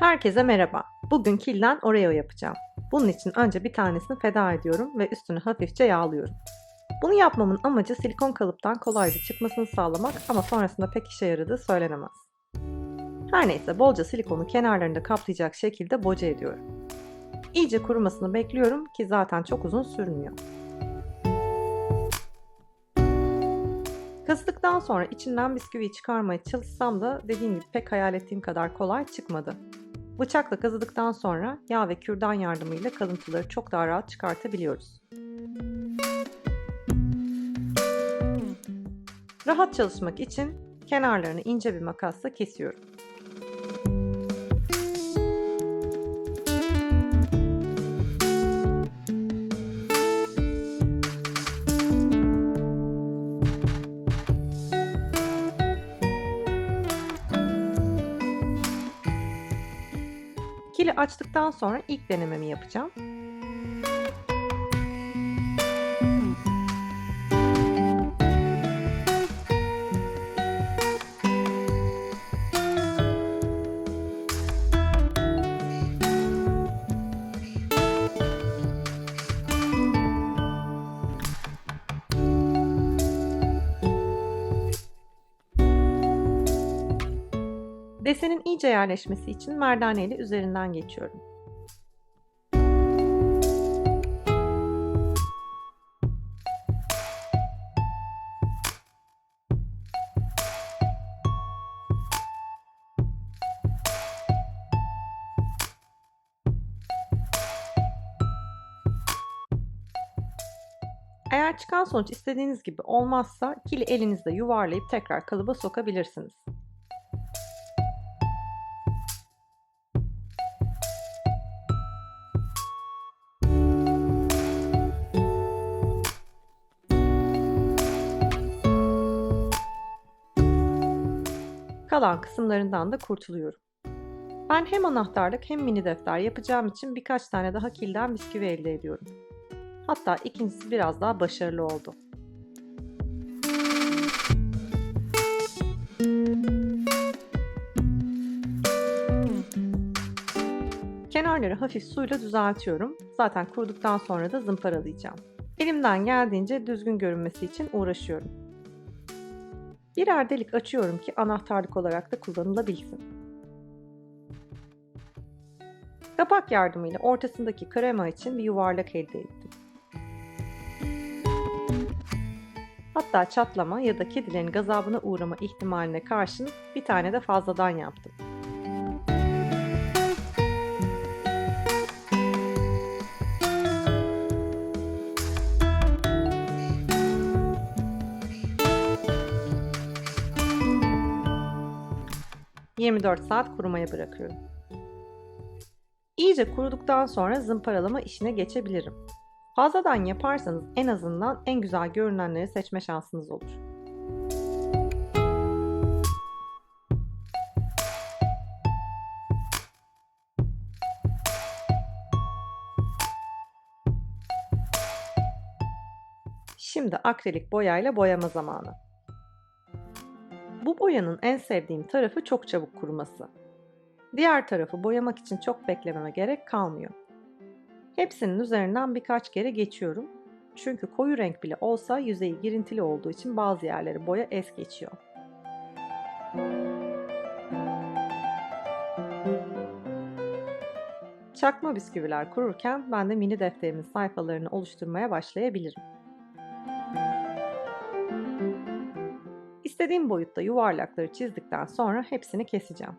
Herkese merhaba. Bugün kilden Oreo yapacağım. Bunun için önce bir tanesini feda ediyorum ve üstünü hafifçe yağlıyorum. Bunu yapmamın amacı silikon kalıptan kolayca çıkmasını sağlamak ama sonrasında pek işe yaradığı söylenemez. Her neyse bolca silikonu kenarlarında kaplayacak şekilde boca ediyorum. İyice kurumasını bekliyorum ki zaten çok uzun sürmüyor. Kazıdıktan sonra içinden bisküviyi çıkarmaya çalışsam da dediğim gibi pek hayal ettiğim kadar kolay çıkmadı. Bıçakla kazıdıktan sonra yağ ve kürdan yardımıyla kalıntıları çok daha rahat çıkartabiliyoruz. Rahat çalışmak için kenarlarını ince bir makasla kesiyorum. Kili açtıktan sonra ilk denememi yapacağım. Desenin iyice yerleşmesi için merdaneyle üzerinden geçiyorum. Eğer çıkan sonuç istediğiniz gibi olmazsa kili elinizde yuvarlayıp tekrar kalıba sokabilirsiniz. Kalan kısımlarından da kurtuluyorum. Ben hem anahtarlık hem mini defter yapacağım için birkaç tane daha kilden bisküvi elde ediyorum. Hatta ikincisi biraz daha başarılı oldu. Kenarları hafif suyla düzeltiyorum. Zaten kuruduktan sonra da zımparalayacağım. Elimden geldiğince düzgün görünmesi için uğraşıyorum. Birer delik açıyorum ki anahtarlık olarak da kullanılabilsin. Kapak yardımıyla ortasındaki krema için bir yuvarlak elde ettim. Hatta çatlama ya da kedilerin gazabına uğrama ihtimaline karşın bir tane de fazladan yaptım. ...24 saat kurumaya bırakıyorum. İyice kuruduktan sonra zımparalama işine geçebilirim. Fazladan yaparsanız en azından en güzel görünenleri seçme şansınız olur. Şimdi akrilik boyayla boyama zamanı. Bu boyanın en sevdiğim tarafı çok çabuk kuruması. Diğer tarafı boyamak için çok beklememe gerek kalmıyor. Hepsinin üzerinden birkaç kere geçiyorum. Çünkü koyu renk bile olsa yüzeyi girintili olduğu için bazı yerleri boya es geçiyor. Çakma bisküviler kururken ben de mini defterimin sayfalarını oluşturmaya başlayabilirim. İstediğim boyutta yuvarlakları çizdikten sonra hepsini keseceğim.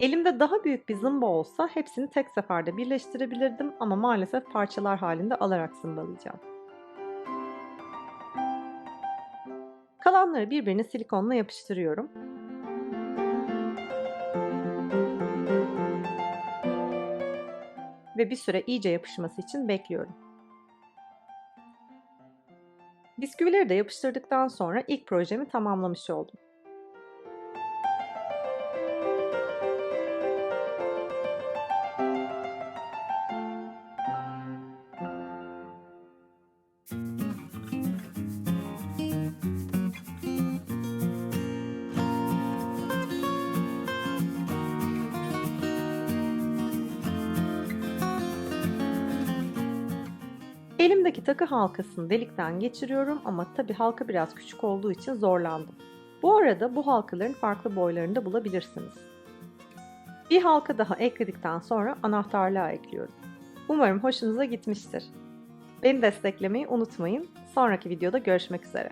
Elimde daha büyük bir zımba olsa hepsini tek seferde birleştirebilirdim ama maalesef parçalar halinde alarak zımbalayacağım. Kalanları birbirine silikonla yapıştırıyorum. Ve bir süre iyice yapışması için bekliyorum. Bisküvileri de yapıştırdıktan sonra ilk projemi tamamlamış oldum. Elimdeki takı halkasını delikten geçiriyorum ama tabi halka biraz küçük olduğu için zorlandım. Bu arada bu halkaların farklı boylarında bulabilirsiniz. Bir halka daha ekledikten sonra anahtarlığa ekliyorum. Umarım hoşunuza gitmiştir. Beni desteklemeyi unutmayın. Sonraki videoda görüşmek üzere.